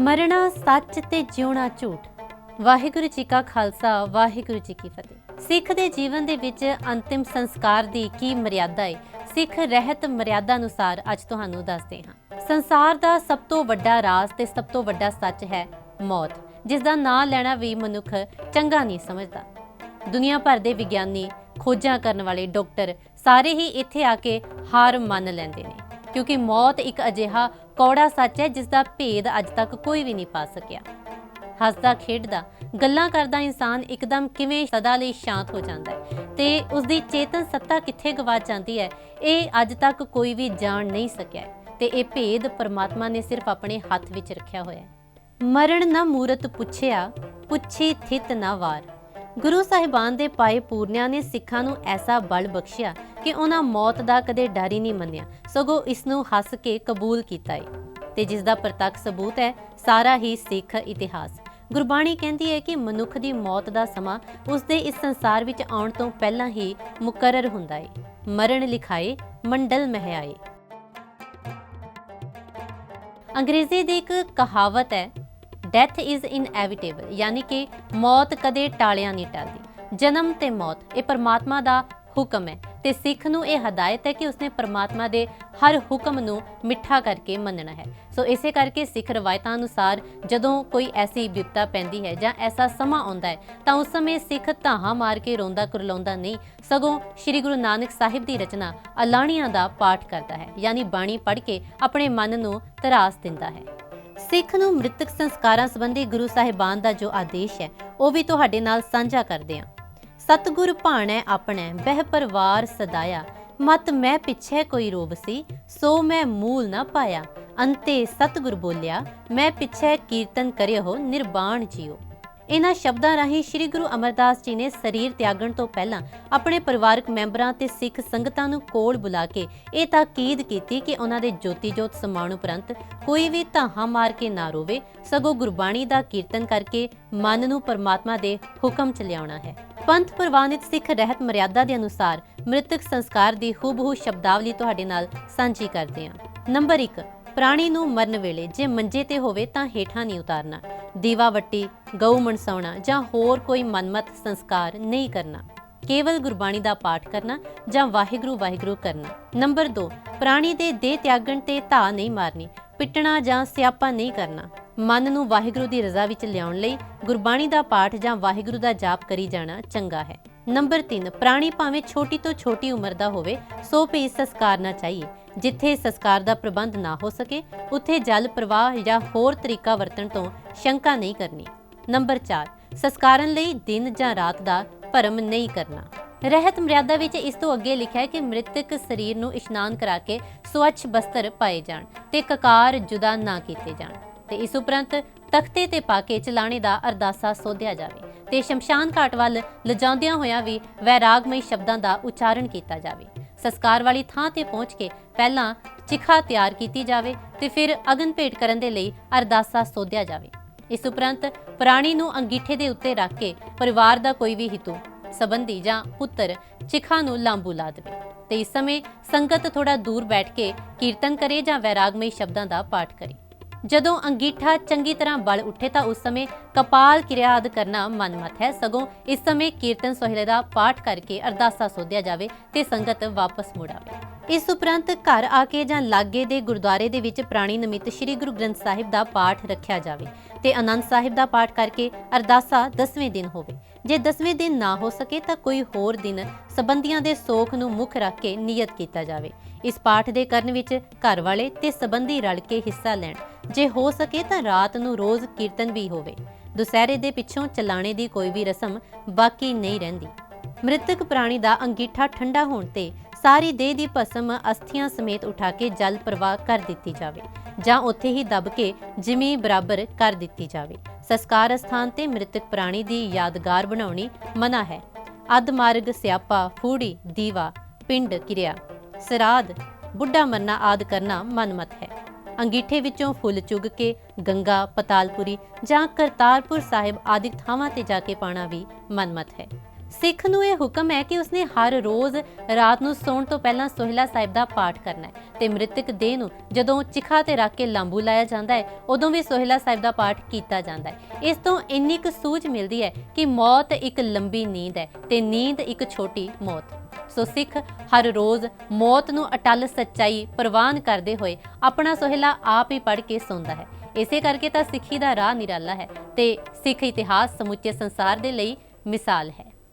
ਮਰਨਾ ਸੱਚ ਤੇ ਜਿਉਣਾ ਝੂਠ। ਵਾਹਿਗੁਰੂ ਜੀ ਕਾ ਖਾਲਸਾ, ਵਾਹਿਗੁਰੂ ਜੀ ਕੀ ਫਤਿਹ। ਸਿੱਖ ਦੇ ਜੀਵਨ ਦੇ ਵਿੱਚ ਅੰਤਿਮ ਸੰਸਕਾਰ ਦੀ ਕੀ ਮਰਿਆਦਾ ਹੈ ਸਿੱਖ ਰਹਿਤ ਮਰਿਆਦਾ ਅਨੁਸਾਰ ਅੱਜ ਤੁਹਾਨੂੰ ਦੱਸਦੇ ਹਾਂ। ਸੰਸਾਰ ਦਾ ਸਭ ਤੋਂ ਵੱਡਾ ਰਾਜ਼ ਤੇ ਸਭ ਤੋਂ ਵੱਡਾ ਸੱਚ ਹੈ ਮੌਤ। ਜਿਸ ਦਾ ਨਾਂ ਲੈਣਾ ਵੀ ਮਨੁੱਖ ਚੰਗਾ ਨਹੀਂ ਸਮਝਦਾ। ਦੁਨੀਆ ਭਰ ਦੇ ਵਿਗਿਆਨੀ ਖੋਜਾਂ ਕਰਨ ਵਾਲੇ ਡਾਕਟਰ ਸਾਰੇ ਹੀ ਇੱਥੇ ਆ ਕੇ ਹਾਰ ਮੰਨ ਲੈਂਦੇ ਨੇ। ਕਿਉਂਕਿ ਮੌਤ ਇੱਕ ਅਜਿਹਾ ਕੌੜਾ ਸੱਚ ਹੈ ਜਿਸ ਦਾ ਭੇਦ ਅੱਜ ਤੱਕ ਕੋਈ ਵੀ ਨਹੀਂ ਪਾ ਸਕਿਆ। ਹੱਸਦਾ, ਖੇਡਦਾ, ਗੱਲਾਂ ਕਰਦਾ ਇਨਸਾਨ ਇੱਕਦਮ ਕਿਵੇਂ ਸਦਾ ਲਈ ਸ਼ਾਂਤ ਹੋ ਜਾਂਦਾ ਹੈ ਤੇ ਉਸ ਦੀ ਚੇਤਨ ਸੱਤਾ ਕਿੱਥੇ ਗਵਾਚ ਜਾਂਦੀ ਹੈ, ਇਹ ਅੱਜ ਤੱਕ ਕੋਈ ਵੀ ਜਾਣ ਨਹੀਂ ਸਕਿਆ ਤੇ ਇਹ ਭੇਦ ਪਰਮਾਤਮਾ ਨੇ ਸਿਰਫ ਆਪਣੇ ਹੱਥ ਵਿੱਚ ਰੱਖਿਆ ਹੋਇਆ ਹੈ। ਮਰਨ ਨਾ ਮੂਰਤ ਪੁੱਛਿਆ, ਪੁੱਛੀ ਥਿਤ ਨਾ ਵਾਰ। ਗੁਰੂ ਸਾਹਿਬਾਨ ਦੇ ਪਾਏ ਪੂਰਨਿਆਂ ਨੇ ਸਿੱਖਾਂ ਨੂੰ ਐਸਾ ਬਲ ਬਖਸ਼ਿਆ ਕਿ ਉਹਨਾਂ ਮੌਤ ਦਾ ਕਦੇ ਡਰ ਹੀ ਨਹੀਂ ਮੰਨਿਆ, ਸਗੋਂ ਇਸ ਨੂੰ ਹੱਸ ਕੇ ਕਬੂਲ ਕੀਤਾ ਹੈ ਤੇ ਜਿਸ ਦਾ ਪ੍ਰਤੱਖ ਸਬੂਤ ਹੈ, ਸਾਰਾ ਹੀ ਸਿੱਖ ਇਤਿਹਾਸ। ਗੁਰਬਾਣੀ ਕਹਿੰਦੀ ਹੈ ਕਿ ਮਨੁੱਖ ਦੀ ਮੌਤ ਦਾ ਸਮਾਂ ਉਸ ਦੇ ਇਸ ਸੰਸਾਰ ਵਿੱਚ ਆਉਣ ਤੋਂ ਪਹਿਲਾਂ ਹੀ ਮੁਕਰਰ ਹੁੰਦਾ ਹੈ ਮਰਨ ਲਿਖਾਏ, ਮੰਡਲ ਮਹਿ ਆਏ ਅੰਗਰੇਜ਼ੀ ਦੀ ਇੱਕ ਕਹਾਵਤ ਹੈ ਡੈਥ ਇਜ਼ ਇਨਐਵਿਟੇਬਲ ਯਾਨੀ ਕਿ ਮੌਤ ਕਦੇ ਟਾਲਿਆ ਨਹੀਂ ਟਲਦੀ। ਜਨਮ ਤੇ ਮੌਤ, ਇਹ ਪਰਮਾਤਮਾ ਦਾ ਹੁਕਮ ਹੈ ਤੇ ਸਿੱਖ ਨੂੰ ਇਹ ਹਦਾਇਤ ਹੈ ਕਿ ਉਸਨੇ ਪਰਮਾਤਮਾ ਦੇ ਹਰ ਹੁਕਮ ਨੂੰ ਮਿੱਠਾ ਕਰਕੇ ਮੰਨਣਾ ਹੈ। ਸੋ ਇਸੇ ਕਰਕੇ ਸਿੱਖ ਰਵਾਇਤਾਂ ਅਨੁਸਾਰ ਜਦੋਂ ਕੋਈ ਐਸੀ ਵਿਪਤਾ ਪੈਂਦੀ ਹੈ ਜਾਂ ਐਸਾ ਸਮਾਂ ਆਉਂਦਾ ਹੈ, ਤਾਂ ਉਸ ਸਮੇਂ ਸਿੱਖ ਧਾਹਾਂ ਮਾਰ ਕੇ ਰੋਂਦਾ ਕੁਰਲਾਉਂਦਾ ਨਹੀਂ, ਸਗੋਂ ਸ੍ਰੀ ਗੁਰੂ ਨਾਨਕ ਸਾਹਿਬ ਦੀ ਰਚਨਾ ਅਲਾਣੀਆਂ ਦਾ ਪਾਠ ਕਰਦਾ ਹੈ, ਯਾਨੀ ਬਾਣੀ ਪੜ੍ਹ ਕੇ ਆਪਣੇ ਮਨ ਨੂੰ ਤਰਾਸ ਦਿੰਦਾ ਹੈ। ਸਿੱਖ ਨੂੰ ਮ੍ਰਿਤਕ ਸੰਸਕਾਰਾਂ ਸੰਬੰਧੀ ਗੁਰੂ ਸਾਹਿਬਾਨ ਦਾ ਜੋ ਆਦੇਸ਼ ਹੈ, ਉਹ ਵੀ ਤੁਹਾਡੇ ਨਾਲ ਸਾਂਝਾ ਕਰਦੇ ਹਾਂ। ਸਤਗੁਰ ਭਾਣੈ ਆਪਣੈ, ਬਹਿ ਪਰਵਾਰ ਸਦਾਇਆ। ਮਤ ਮੈਂ ਪਿੱਛੇ ਕੋਈ ਰੋਬ ਸੀ, ਸੋ ਮੈਂ ਮੂਲ ਨਾ ਪਾਇਆ। ਅੰਤੇ ਸਤਗੁਰ ਬੋਲਿਆ, ਮੈਂ ਪਿੱਛੇ ਕੀਰਤਨ ਕਰਿਓ, ਨਿਰਬਾਣ ਜੀਓ। ਇਹਨਾਂ ਸ਼ਬਦਾਂ ਰਾਹੀਂ ਸ੍ਰੀ ਗੁਰੂ ਅਮਰਦਾਸ ਜੀ ਨੇ ਸਰੀਰ ਤਿਆਗਣ ਤੋਂ ਪਹਿਲਾਂ ਆਪਣੇ ਪਰਿਵਾਰਕ ਮੈਂਬਰਾਂ ਤੇ ਸਿੱਖ ਸੰਗਤਾਂ ਨੂੰ ਕੋਲ ਬੁਲਾ ਕੇ ਇਹ ਤਾਕੀਦ ਕੀਤੀ ਕਿ ਉਹਨਾਂ ਦੇ ਜੋਤੀ ਜੋਤ ਸਮਾਣ ਉਪਰੰਤ ਕੋਈ ਵੀ ਧਾਹਾਂ ਮਾਰ ਕੇ ਨਾ ਰੋਵੇ, ਸਗੋਂ ਗੁਰਬਾਣੀ ਦਾ ਕੀਰਤਨ ਕਰਕੇ ਮਨ ਨੂੰ ਪਰਮਾਤਮਾ ਦੇ ਹੁਕਮ ਚ ਲਿਆਉਣਾ ਹੈ। ਪੰਥ ਪ੍ਰਵਾਨਿਤ ਸਿੱਖ ਰਹਿਤ ਮਰਿਆਦਾ ਦੇ ਅਨੁਸਾਰ ਮ੍ਰਿਤਕ ਸੰਸਕਾਰ ਦੀ ਹੂਬਹੂ ਸ਼ਬਦਾਵਲੀ ਤੁਹਾਡੇ ਨਾਲ ਸਾਂਝੀ ਕਰਦੇ ਹਾਂ। ਨੰਬਰ 1 ਪ੍ਰਾਣੀ ਨੂੰ ਮਰਨ ਵੇਲੇ ਜੇ ਮੰਜੇ ਤੇ ਹੋਵੇ ਤਾਂ ਹੇਠਾਂ ਨਹੀਂ ਉਤਾਰਨਾ। ਦੀਵਾ ਵੱਟੀ ਗਊ ਮਨਸਾਉਣਾ ਜਾਂ ਹੋਰ ਕੋਈ ਮਨਮਤ ਸੰਸਕਾਰ ਨਹੀਂ ਕਰਨਾ। ਕੇਵਲ ਗੁਰਬਾਣੀ ਦਾ ਪਾਠ ਕਰਨਾ ਜਾਂ ਵਾਹਿਗੁਰੂ ਵਾਹਿਗੁਰੂ ਕਰਨਾ। ਨੰਬਰ 2 ਪ੍ਰਾਣੀ ਦੇ ਦੇ ਤਿਆਗਣ ਤੇ ਧਾ ਨਹੀਂ ਮਾਰਨੀ, ਪਿੱਟਣਾ ਜਾਂ ਸਿਆਪਾ ਨਹੀਂ ਕਰਨਾ। ਮਨ ਨੂੰ ਵਾਹਿਗੁਰੂ ਦੀ ਰਜ਼ਾ ਵਿੱਚ ਲਿਆਉਣ ਲਈ ਗੁਰਬਾਣੀ ਦਾ ਪਾਠ ਜਾਂ ਵਾਹਿਗੁਰੂ ਦਾ ਜਾਪ ਕਰੀ ਜਾਣਾ ਚੰਗਾ ਹੈ। ਨੰਬਰ 3 ਪ੍ਰਾਣੀ ਭਾਵੇਂ ਛੋਟੀ ਤੋਂ ਛੋਟੀ ਉਮਰ ਦਾ ਹੋਵੇ, ਸੋ ਭੇਜ ਸੰਸਕਾਰ ਨਾ ਚਾਹੀਏ। ਜਿੱਥੇ ਸੰਸਕਾਰ ਦਾ ਪ੍ਰਬੰਧ ਨਾ ਹੋ ਸਕੇ, ਉੱਥੇ ਜਲ ਪ੍ਰਵਾਹ ਜਾਂ ਹੋਰ ਤਰੀਕਾ ਵਰਤਣ ਤੋਂ ਸ਼ੰਕਾ ਨਹੀਂ ਕਰਨੀ। ਨੰਬਰ 4 ਸੰਸਕਾਰਨ ਲਈ ਦਿਨ ਜਾਂ ਰਾਤ ਦਾ ਭਰਮ ਨਹੀਂ ਕਰਨਾ। ਰਹਿਤ ਮਰਿਆਦਾ ਵਿੱਚ ਇਸ ਤੋਂ ਅੱਗੇ ਲਿਖਿਆ ਹੈ ਕਿ ਮ੍ਰਿਤਕ ਸਰੀਰ ਨੂੰ ਇਸ਼ਨਾਨ ਕਰਾ ਕੇ ਸਵੱਛ ਬਸਤਰ ਪਾਏ ਜਾਣ ਤੇ ਕਕਾਰ ਜੁਦਾ ਨਾ ਕੀਤੇ ਜਾਣ ਤੇ ਇਸ ਉਪਰੰਤ ਤਖਤੇ ਤੇ ਪਾ ਕੇ ਚਲਾਣੇ ਦਾ ਅਰਦਾਸਾ ਸੋਧਿਆ ਜਾਵੇ। ਤੇ ਸ਼ਮਸ਼ਾਨ ਘਾਟ ਵੱਲ ਲਿਜਾਉਂਦਿਆਂ ਹੋਇਆਂ ਵੀ ਵੈਰਾਗਮਈ ਸ਼ਬਦਾਂ ਦਾ ਉਚਾਰਨ ਕੀਤਾ ਜਾਵੇ। ਸੰਸਕਾਰ ਵਾਲੀ ਥਾਂ ਤੇ ਪਹੁੰਚ ਕੇ ਪਹਿਲਾਂ ਚਿਖਾ ਤਿਆਰ ਕੀਤੀ ਜਾਵੇ ਤੇ ਫਿਰ ਅਗਨ ਭੇਟ ਕਰਨ ਦੇ ਲਈ ਅਰਦਾਸਾ ਸੋਧਿਆ ਜਾਵੇ। ਇਸ ਉਪਰੰਤ ਪ੍ਰਾਣੀ ਨੂੰ ਅੰਗੀਠੇ ਦੇ ਉੱਤੇ ਰੱਖ ਕੇ ਪਰਿਵਾਰ ਦਾ ਕੋਈ ਵੀ ਹਿਤੂ, ਸਬੰਧੀ ਜਾਂ ਪੁੱਤਰ ਚਿਖਾ ਨੂੰ ਲਾਂਬੂ ਲਾ ਦੇਵੇ। ਤੇ ਇਸ ਸਮੇਂ ਸੰਗਤ ਥੋੜਾ ਦੂਰ ਬੈਠ ਕੇ ਕੀਰਤਨ ਕਰੇ ਜਾਂ ਵੈਰਾਗਮਈ ਸ਼ਬਦਾਂ ਦਾ ਪਾਠ ਕਰੇ। ਜਦੋਂ ਅੰਗੀਠਾ ਚੰਗੀ ਤਰ੍ਹਾਂ ਬਲ ਉੱਠੇ ਤਾਂ ਉਸ ਸਮੇਂ ਕਪਾਲ ਕਿਰਿਆ ਆਦ ਕਰਨਾ ਮਨਮਤ ਹੈ। ਸਗੋਂ ਇਸ ਸਮੇਂ ਕੀਰਤਨ ਸੋਹਿਲੇ ਦਾ ਪਾਠ ਕਰਕੇ ਅਰਦਾਸਾ ਸੋਧਿਆ ਜਾਵੇ ਤੇ ਸੰਗਤ ਵਾਪਸ ਮੁੜ ਆਵੇ। ਇਸ ਉਪਰੰਤ ਘਰ ਆ ਕੇ ਜਾਂ ਲਾਗੇ ਦੇ ਗੁਰਦੁਆਰੇ ਦੇ ਵਿੱਚ ਪ੍ਰਾਣੀ ਨਿਮਿਤ ਸ੍ਰੀ ਗੁਰੂ ਗ੍ਰੰਥ ਸਾਹਿਬ ਦਾ ਪਾਠ ਰੱਖਿਆ ਜਾਵੇ ਤੇ ਆਨੰਦ ਸਾਹਿਬ ਦਾ ਪਾਠ ਕਰਕੇ ਅਰਦਾਸਾ 10ਵੇਂ ਦਿਨ ਹੋਵੇ। ਜੇ 10ਵੇਂ ਦਿਨ ਨਾ ਹੋ ਸਕੇ ਤਾਂ ਕੋਈ ਹੋਰ ਦਿਨ ਸਬੰਧੀਆਂ ਦੇ ਸੋਖ ਨੂੰ ਮੁੱਖ ਰੱਖ ਕੇ ਨਿਯਤ ਕੀਤਾ ਜਾਵੇ। ਇਸ ਪਾਠ ਦੇ ਕਰਨ ਵਿੱਚ ਘਰ ਵਾਲੇ ਤੇ ਸਬੰਧੀ ਰਲ ਕੇ ਹਿੱਸਾ ਲੈਣ ਜੇ ਹੋ ਸਕੇ ਤਾਂ ਰਾਤ ਨੂੰ ਰੋਜ਼ ਕੀਰਤਨ ਵੀ ਹੋਵੇ। ਦੁਸਹਿਰੇ ਦੇ ਪਿੱਛੋਂ ਚਲਾਣੇ ਦੀ ਕੋਈ ਵੀ ਰਸਮ ਬਾਕੀ ਨਹੀਂ ਰਹਿੰਦੀ। ਮ੍ਰਿਤਕ ਪ੍ਰਾਣੀ ਦਾ ਅੰਗੀਠਾ ਠੰਡਾ ਹੋਣ ਤੇ ਸਾਰੀ ਦੇਹ ਦੀ ਭਸਮ ਅਸਥੀਆਂ ਸਮੇਤ ਉਠਾ ਕੇ ਜਲ ਪ੍ਰਵਾਹ ਕਰ ਦਿੱਤੀ ਜਾਵੇ ਜਾਂ ਉੱਥੇ ਹੀ ਦਬ ਕੇ ਜਿਮੀ ਬਰਾਬਰ ਕਰ ਦਿੱਤੀ ਜਾਵੇ। ਸੰਸਕਾਰ ਸਥਾਨ ਤੇ ਮ੍ਰਿਤਕ ਪ੍ਰਾਣੀ ਦੀ ਯਾਦਗਾਰ ਬਣਾਉਣੀ ਮਨਾ ਹੈ। ਅਧ ਮਾਰਗ, ਸਿਆਪਾ, ਫੂੜੀ, ਦੀਵਾ, ਪਿੰਡ, ਕਿਰਿਆ, ਸਰਾਧ, ਬੁੱਢਾ ਮਰਨਾ ਆਦ ਕਰਨਾ ਮਨਮਤ ਹੈ। ਅੰਗੀਠੇ ਵਿੱਚੋਂ ਫੁੱਲ ਚੁਗ ਕੇ, ਗੰਗਾ, ਪਤਾਲਪੁਰੀ ਜਾਂ ਕਰਤਾਰਪੁਰ ਸਾਹਿਬ ਆਦਿ ਥਾਵਾਂ ਤੇ ਜਾ ਕੇ ਪਾਣਾ ਵੀ ਮਨਮਤ ਹੈ। ਸਿੱਖ ਨੂੰ ਇਹ ਹੁਕਮ ਹੈ ਕਿ ਉਸਨੇ ਹਰ ਰੋਜ਼ ਰਾਤ ਨੂੰ ਸੌਣ ਤੋਂ ਪਹਿਲਾਂ ਸੋਹਿਲਾ ਸਾਹਿਬ ਦਾ ਪਾਠ ਕਰਨਾ ਹੈ ਤੇ ਮ੍ਰਿਤਕ ਦੇਹ ਨੂੰ ਜਦੋਂ ਚਿਖਾ ਤੇ ਰੱਖ ਕੇ ਲਾਂਬੂ ਲਾਇਆ ਜਾਂਦਾ ਹੈ, ਉਦੋਂ ਵੀ ਸੋਹਿਲਾ ਸਾਹਿਬ ਦਾ ਪਾਠ ਕੀਤਾ ਜਾਂਦਾ ਹੈ। ਇਸ ਤੋਂ ਇੰਨੀ ਕੁ ਸੂਝ ਮਿਲਦੀ ਹੈ ਕਿ ਮੌਤ ਇੱਕ ਲੰਬੀ ਨੀਂਦ ਹੈ ਤੇ ਨੀਂਦ ਇੱਕ ਛੋਟੀ ਮੌਤ। ਸੋ ਸਿੱਖ ਹਰ ਰੋਜ਼ ਮੌਤ ਨੂੰ ਅਟਲ ਸੱਚਾਈ ਪ੍ਰਵਾਨ ਕਰਦੇ ਹੋਏ ਆਪਣਾ ਸੋਹਿਲਾ ਆਪ ਹੀ ਪੜ੍ਹ ਕੇ ਸੌਂਦਾ ਹੈ। ਇਸੇ ਕਰਕੇ ਤਾਂ ਸਿੱਖੀ ਦਾ ਰਾਹ ਨਿਰਾਲਾ ਹੈ ਤੇ ਸਿੱਖ ਇਤਿਹਾਸ ਸਮੁੱਚੇ ਸੰਸਾਰ ਦੇ ਲਈ ਮਿਸਾਲ ਹੈ।